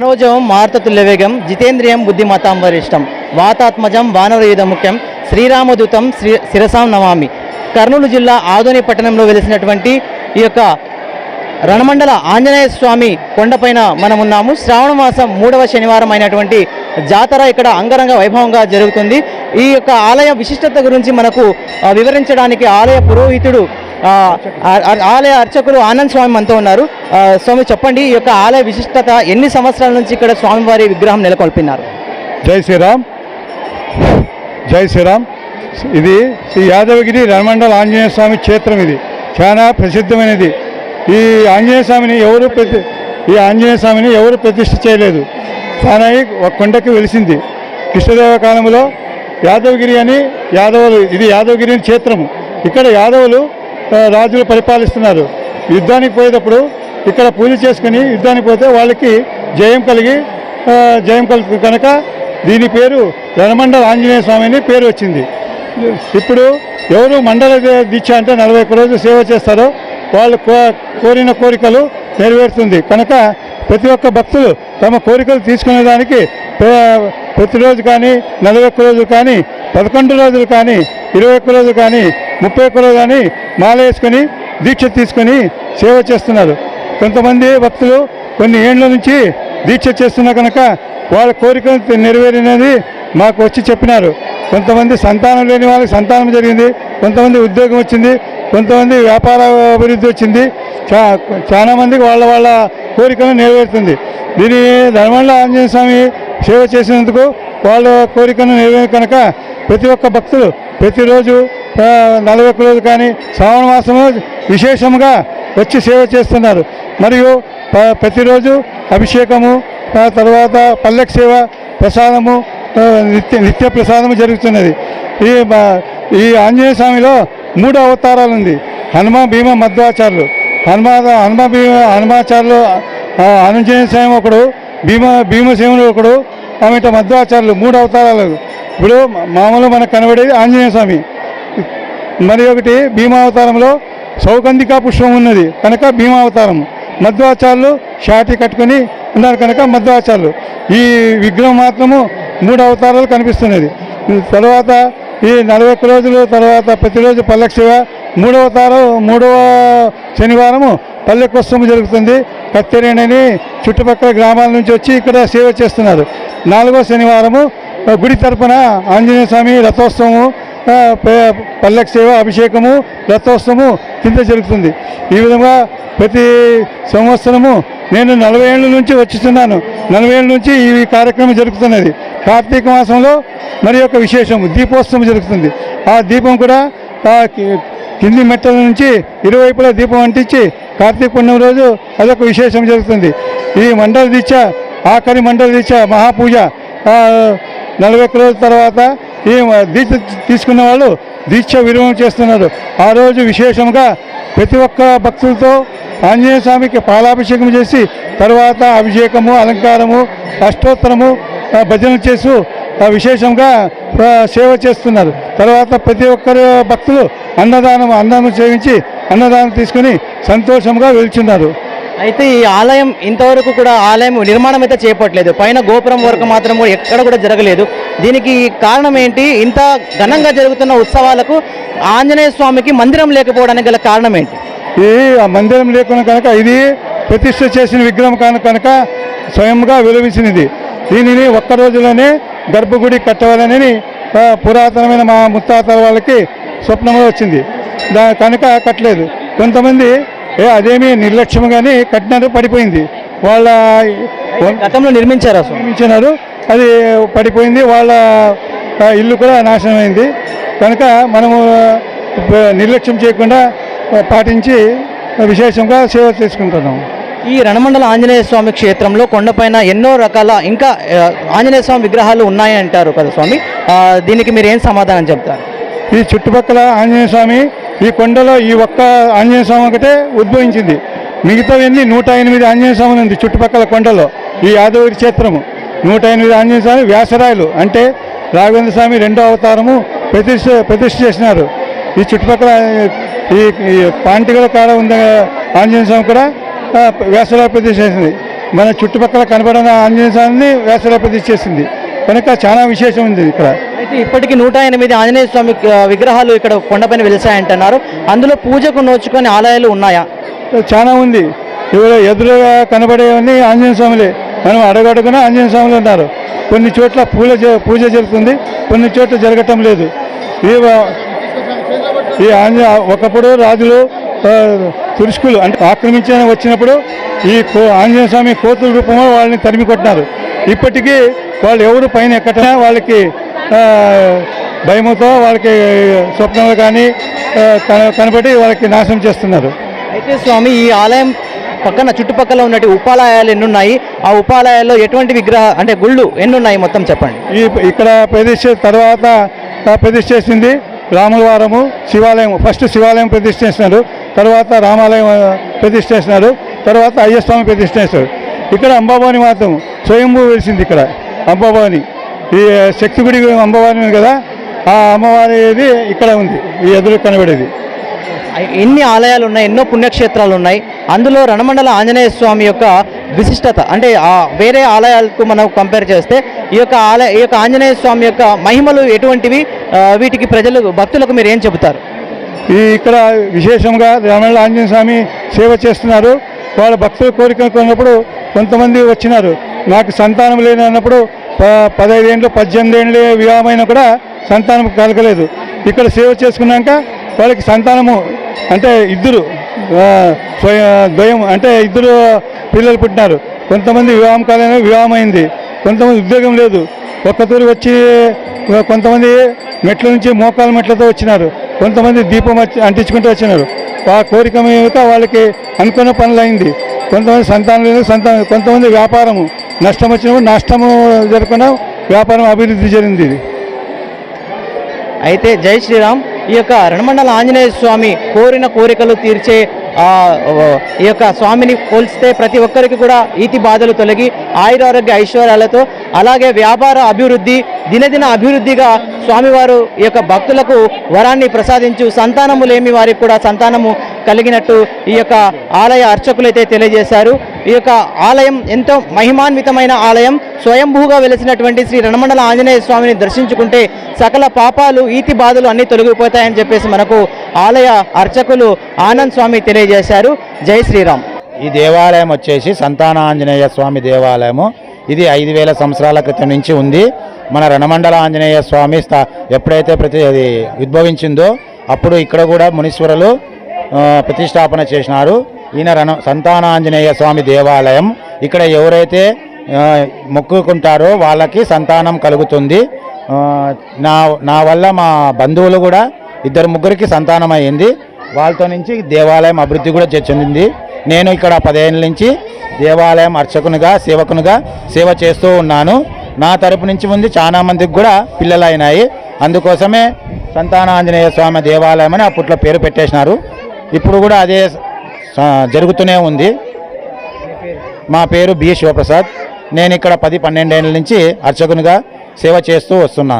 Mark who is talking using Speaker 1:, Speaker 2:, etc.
Speaker 1: మనోజవం మారుతతుల్యవేగం జితేంద్రియం బుద్ధిమతాం వరిష్టం వాతాత్మజం వానరయుధ ముఖ్యం శ్రీరామదూతం శ్రీ శిరసాం నమామి. కర్నూలు జిల్లా ఆదోని పట్టణంలో వెలిసినటువంటి ఈ యొక్క రణమండల ఆంజనేయ స్వామి కొండపైన మనం ఉన్నాము శ్రావణ మాసం మూడవ శనివారం అయినటువంటి జాతర ఇక్కడ అంగరంగ వైభవంగా జరుగుతుంది. ఈ యొక్క ఆలయ విశిష్టత గురించి మనకు వివరించడానికి ఆలయ పురోహితుడు ఆలయ అర్చకులు ఆనంద్ స్వామి మనతో ఉన్నారు. స్వామి చెప్పండి ఈ యొక్క ఆలయ విశిష్టత ఎన్ని సంవత్సరాల నుంచి ఇక్కడ స్వామివారి విగ్రహం నెలకొల్పినారు?
Speaker 2: జై శ్రీరామ్. జై శ్రీరామ్. ఇది శ్రీ యాదవగిరి రణమండల ఆంజనేయ స్వామి క్షేత్రం ఇది. చాలా ప్రసిద్ధమైనది. ఈ ఆంజనేయ స్వామిని ఎవరు ప్రతి ఈ ఆంజనేయ స్వామిని ఎవరు ప్రతిష్ఠ చేయలేదు. చాలా ఒక కొండకి వెలిసింది. కృష్ణదేవ కాలంలో యాదవగిరి అని యాదవులు ఇది యాదవగిరి క్షేత్రము. ఇక్కడ యాదవులు రాజులు పరిపాలిస్తున్నారు. యుద్ధానికి పోయేటప్పుడు ఇక్కడ పూజ చేసుకుని యుద్ధానికి పోతే వాళ్ళకి జయం కలిగి జయం కలుగు కనుక దీని పేరు రణమండల ఆంజనేయ స్వామి అని పేరు వచ్చింది. ఇప్పుడు ఎవరు మండల దీక్ష అంటే నలభై ఒక్క రోజులు సేవ చేస్తారో వాళ్ళు కో- కోరిన కోరికలు నెరవేరుతుంది. కనుక ప్రతి ఒక్క భక్తులు తమ కోరికలు తీసుకునే దానికి ప్రతిరోజు కానీ నలభై ఒక్క రోజులు కానీ పదకొండు రోజులు కానీ ఇరవై ఒక్క రోజు కానీ ముప్పై ఒక్క రోజు కానీ మాల వేసుకొని దీక్ష తీసుకొని సేవ చేస్తున్నారు. కొంతమంది భక్తులు కొన్ని ఏండ్ల నుంచి దీక్ష చేస్తున్నా కనుక వాళ్ళ కోరికలు నెరవేరినది మాకు వచ్చి చెప్పినారు. కొంతమంది సంతానం లేని వాళ్ళకి సంతానం జరిగింది కొంతమంది ఉద్యోగం వచ్చింది కొంతమంది వ్యాపార అభివృద్ధి వచ్చింది. చా చాలామందికి వాళ్ళ వాళ్ళ కోరికలు నెరవేరుతుంది. దీని ధర్మంలో ఆంజనేయ స్వామి సేవ చేసినందుకు వాళ్ళ కోరికను నెరవేరు కనుక ప్రతి ఒక్క భక్తులు ప్రతిరోజు నలభై ఒక్క రోజు కానీ శ్రావణ మాసంలో విశేషంగా వచ్చి సేవ చేస్తున్నారు. మరియు ప్రతిరోజు అభిషేకము తర్వాత పల్లెక్ సేవ ప్రసాదము నిత్య నిత్య ప్రసాదము జరుగుతున్నది. ఈ ఈ ఆంజనేయ స్వామిలో మూడు అవతారాలు ఉంది. హనుమ భీమ మధ్వాచార్యులు. హనుమ హనుమ భీమ హనుమాచార్యులు ఆంజనేయ స్వామి ఒకడు భీమ భీమసేనుడు ఒకడు ఆమె మధ్వాచార్యులు మూడు అవతారాలు. ఇప్పుడు మామూలు మనకు కనబడేది ఆంజనేయ స్వామి. మరి ఒకటి భీమావతారంలో సౌగంధికా పుష్పం ఉన్నది కనుక భీమావతారం మధ్వాచార్యులు షాటి కట్టుకొని ఉన్నారు కనుక మధ్వాచార్యులు ఈ విగ్రహం మాత్రము మూడు అవతారాలు కనిపిస్తున్నది. తర్వాత ఈ నలభై ఒక్క రోజులు తర్వాత ప్రతిరోజు పల్లెక్షివ మూడవ అవతారం మూడవ శనివారము పల్లెకోత్సవం జరుగుతుంది. కత్తెరేణని చుట్టుపక్కల గ్రామాల నుంచి వచ్చి ఇక్కడ సేవ చేస్తున్నారు. నాలుగో శనివారము గుడి తరపున ఆంజనేయ స్వామి రథోత్సవము పల్లెక ప- సేవ అభిషేకము రథోత్సవము కింద జరుగుతుంది. ఈ విధంగా ప్రతి సంవత్సరము నేను నలభై ఏళ్ళ నుంచి వచ్చిస్తున్నాను నలభై ఏళ్ళ నుంచి ఈ కార్యక్రమం జరుగుతున్నది. కార్తీక మాసంలో మరి యొక్క విశేషము దీపోత్సవం జరుగుతుంది. ఆ దీపం కూడా కింది మెట్టల నుంచి ఇరువైపులా దీపం అంటించి కార్తీక పుణ్యం రోజు అదొక విశేషం జరుగుతుంది. ఈ మండల దీక్ష ఆఖరి మండల దీక్ష మహాపూజ నలభై ఒక్క రోజుల తర్వాత ఈ దీక్ష తీసుకున్న వాళ్ళు దీక్ష విరమణ చేస్తున్నారు. ఆ రోజు విశేషంగా ప్రతి ఒక్క భక్తులతో ఆంజనేయ స్వామికి పాలాభిషేకం చేసి తర్వాత అభిషేకము అలంకారము అష్టోత్తరము భజనలు చేస్తూ విశేషంగా సేవ చేస్తున్నారు. తర్వాత ప్రతి ఒక్కరు భక్తులు అన్నదానం అన్నదానం సేవించి అన్నదానం తీసుకొని సంతోషంగా వెళ్తున్నారు.
Speaker 1: అయితే ఈ ఆలయం ఇంతవరకు కూడా ఆలయం నిర్మాణం అయితే చేపట్టలేదు. పైన గోపురం వరకు మాత్రం కూడా ఎక్కడ కూడా జరగలేదు. దీనికి కారణం ఏంటి? ఇంత ఘనంగా జరుగుతున్న ఉత్సవాలకు ఆంజనేయ స్వామికి మందిరం లేకపోవడానికి గల కారణం ఏంటి?
Speaker 2: ఆ మందిరం లేకుండా కనుక ఇది ప్రతిష్ఠ చేసిన విగ్రహం కాను కనుక స్వయంగా వెలువించినది దీనిని ఒక్క రోజులోనే గర్భగుడి కట్టవాలని పురాతనమైన మా ముత్తాతల వాళ్ళకి స్వప్నంలో వచ్చింది. దా కనుక కట్టలేదు. కొంతమంది ఏ అదేమీ నిర్లక్ష్యంగానే కట్టినారు పడిపోయింది. వాళ్ళ
Speaker 1: గతంలో నిర్మించారు అసలు
Speaker 2: నిర్మించినారు. అది పడిపోయింది. వాళ్ళ ఇల్లు కూడా నాశనం అయింది కనుక మనము నిర్లక్ష్యం చేయకుండా పాటించి విశేషంగా సేవ చేసుకుంటున్నాం
Speaker 1: ఈ రణమండల ఆంజనేయ స్వామి క్షేత్రంలో కొండపైన ఎన్నో రకాల ఇంకా ఆంజనేయ స్వామి విగ్రహాలు ఉన్నాయి అంటారు కదా స్వామి. దీనికి మీరు ఏం సమాధానం చెప్తారు?
Speaker 2: ఈ చుట్టుపక్కల ఆంజనేయ స్వామి ఈ కొండలో ఈ ఒక్క ఆంజనేయ స్వామి ఒకటే ఉద్భవించింది. మిగతావన్నీ నూట ఎనిమిది ఆంజనేయ స్వామి ఉంది చుట్టుపక్కల కొండలో. ఈ యాదవగిరి క్షేత్రము నూట ఎనిమిది ఆంజనేయ స్వామి వ్యాసరాయలు. అంటే రాఘవేంద్ర స్వామి రెండో అవతారము ప్రతిష్ఠ ప్రతిష్ఠ చేసినారు. ఈ చుట్టుపక్కల ఈ ఈ పాంటిగల కాడ ఉన్న ఆంజనేయ స్వామి కూడా వ్యాసరాయ ప్రతిష్ఠ చేసింది మన చుట్టుపక్కల కనబడిన ఆంజనేయ స్వామిని వేసవిలో ప్రతిష్ఠ చేసింది కనుక చాలా విశేషం ఉంది ఇక్కడ.
Speaker 1: అయితే ఇప్పటికి నూట ఎనిమిది ఆంజనేయ స్వామి విగ్రహాలు ఇక్కడ కొండపైన వెలిసాయంటున్నారు. అందులో పూజకు నోచుకొని ఆలయాలు ఉన్నాయా?
Speaker 2: చాలా ఉంది. ఇవాళ ఎదురుగా కనబడేవన్నీ ఆంజనేయ స్వాములే. మనం అడగడుగున ఆంజనేయ స్వాములు ఉన్నారు. కొన్ని చోట్ల పూజ పూజ జరుగుతుంది. కొన్ని చోట్ల జరగటం లేదు. ఈ ఈ ఆంజ ఒకప్పుడు రాజులు తురుష్కులు అంటే ఆక్రమించిన వచ్చినప్పుడు ఈ కో- ఆంజనేయ స్వామి కోతుల రూపంలో వాళ్ళని తరిమి కొట్టినారు. ఇప్పటికీ వాళ్ళు ఎవరు పైన ఎక్కటం వాళ్ళకి భయముతో వాళ్ళకి స్వప్నంలో కానీ కనబడి వాళ్ళకి నాశనం చేస్తున్నారు.
Speaker 1: అయితే స్వామి ఈ ఆలయం పక్కన చుట్టుపక్కల ఉన్నటి ఉపాలయాలు ఎన్ని ఉన్నాయి ఆ ఉపాలయాల్లో ఎటువంటి విగ్రహ అంటే గుళ్ళు ఎన్ని ఉన్నాయి మొత్తం చెప్పండి?
Speaker 2: ఈ ఇక్కడ ప్రతిష్ఠ తర్వాత ప్రతిష్ఠ చేసింది రాములవారము శివాలయం ఫస్ట్ శివాలయం ప్రతిష్ఠ చేసినారు. తర్వాత రామాలయం ఆ, ప్రతిష్ఠ తర్వాత అయ్యస్వామి ప్రతిష్ఠ ఇక్కడ అంబాభవాని మాత్రం స్వయంభూ వెలిసింది ఇక్కడ అంబాభవాని ఈ శక్తి గుడి అంబాభవాని ఉంది కదా ఆ అమ్మవారిది ఇక్కడ ఉంది ఈ ఎదురు కనబడేది.
Speaker 1: ఎన్ని ఆలయాలు ఉన్నాయి ఎన్నో పుణ్యక్షేత్రాలు ఉన్నాయి అందులో రణమండల ఆంజనేయ స్వామి యొక్క విశిష్టత అంటే ఆ వేరే ఆలయాలకు మనం కంపేర్ చేస్తే ఈ యొక్క ఆలయ ఈ యొక్క ఆంజనేయ స్వామి యొక్క మహిమలు ఎటువంటివి? వీటికి ప్రజలు భక్తులకు మీరు ఏం చెబుతారు?
Speaker 2: ఈ ఇక్కడ విశేషంగా రామల్ల ఆంజనేయ స్వామి సేవ చేస్తున్నారు. వాళ్ళ భక్తుల కోరిక కొన్నప్పుడు కొంతమంది వచ్చినారు. నాకు సంతానం లేని అన్నప్పుడు ప- పదహైదేండ్లు పద్దెనిమిది ఏళ్ళు వివాహమైన కూడా సంతానం కలగలేదు. ఇక్కడ సేవ చేసుకున్నాక వాళ్ళకి సంతానము అంటే ఇద్దరు ద్వయం అంటే ఇద్దరు పిల్లలు పుట్టినారు. కొంతమంది వివాహం కాలేదు వివాహం అయింది కొంతమంది ఉద్యోగం లేదు. ఒక్కతూరి వచ్చి కొంతమంది మెట్ల నుంచి మోకాల మెట్లతో వచ్చినారు. కొంతమంది దీపం వచ్చి అంటించుకుంటూ వచ్చినారు. ఆ కోరిక మీద వాళ్ళకి అనుకున్న పనులు అయింది కొంతమంది సంతానం లేదు సంతానం కొంతమంది వ్యాపారము. నష్టం వచ్చినప్పుడు నష్టము జరగకుండా వ్యాపారం అభివృద్ధి జరిగింది ఇది.
Speaker 1: అయితే జై శ్రీరామ్ ఈ యొక్క రణమండల ఆంజనేయ స్వామి కోరిన కోరికలు తీర్చే ఈ యొక్క స్వామిని పోల్స్తే ప్రతి ఒక్కరికి కూడా ఈతి బాధలు తొలగి ఆయురారోగ్య ఐశ్వర్యాలతో అలాగే వ్యాపార అభివృద్ధి దినదిన అభివృద్ధిగా స్వామివారు ఈ యొక్క భక్తులకు వరాన్ని ప్రసాదించు సంతానము లేని వారికి కూడా సంతానము కలిగినట్టు ఈ యొక్క ఆలయ అర్చకులైతే తెలియజేశారు. ఈ యొక్క ఆలయం ఎంతో మహిమాన్వితమైన ఆలయం. స్వయంభూగా వెలిసినటువంటి శ్రీ రణమండల ఆంజనేయ స్వామిని దర్శించుకుంటే సకల పాపాలు ఈతి బాధలు అన్నీ తొలగిపోతాయని చెప్పేసి మనకు ఆలయ అర్చకులు ఆనంద్ స్వామి తెలియజేశారు. జై శ్రీరామ్.
Speaker 3: ఈ దేవాలయం వచ్చేసి సంతాన ఆంజనేయ స్వామి దేవాలయము. ఇది ఐదు వేల సంవత్సరాల క్రితం నుంచి ఉంది. మన రణమండల ఆంజనేయ స్వామి స్థా ఎప్పుడైతే ప్రతి అది ఉద్భవించిందో అప్పుడు ఇక్కడ కూడా మునీశ్వరులు ప్రతిష్టాపన చేసినారు. ఈయన రణ సంతానాంజనేయ స్వామి దేవాలయం. ఇక్కడ ఎవరైతే మొక్కుకుంటారో వాళ్ళకి సంతానం కలుగుతుంది. నా నా వల్ల మా బంధువులు కూడా ఇద్దరు ముగ్గురికి సంతానం అయ్యింది వాళ్ళతో నుంచి దేవాలయం అభివృద్ధి కూడా చెందింది. నేను ఇక్కడ పదేళ్ళ నుంచి దేవాలయం అర్చకునిగా సేవకునిగా సేవ చేస్తూ ఉన్నాను. నా తరపు నుంచి ముందు చాలా మందికి కూడా పిల్లలు అయినాయి అందుకోసమే సంతానాంజనేయ స్వామి దేవాలయం అని అప్పట్లో పేరు పెట్టేసినారు. ఇప్పుడు కూడా అదే జరుగుతూనే ఉంది. మా పేరు బి శివప్రసాద్. నేను ఇక్కడ పది పన్నెండేళ్ళ నుంచి అర్చకునిగా సేవ చేస్తూ వస్తున్నాను.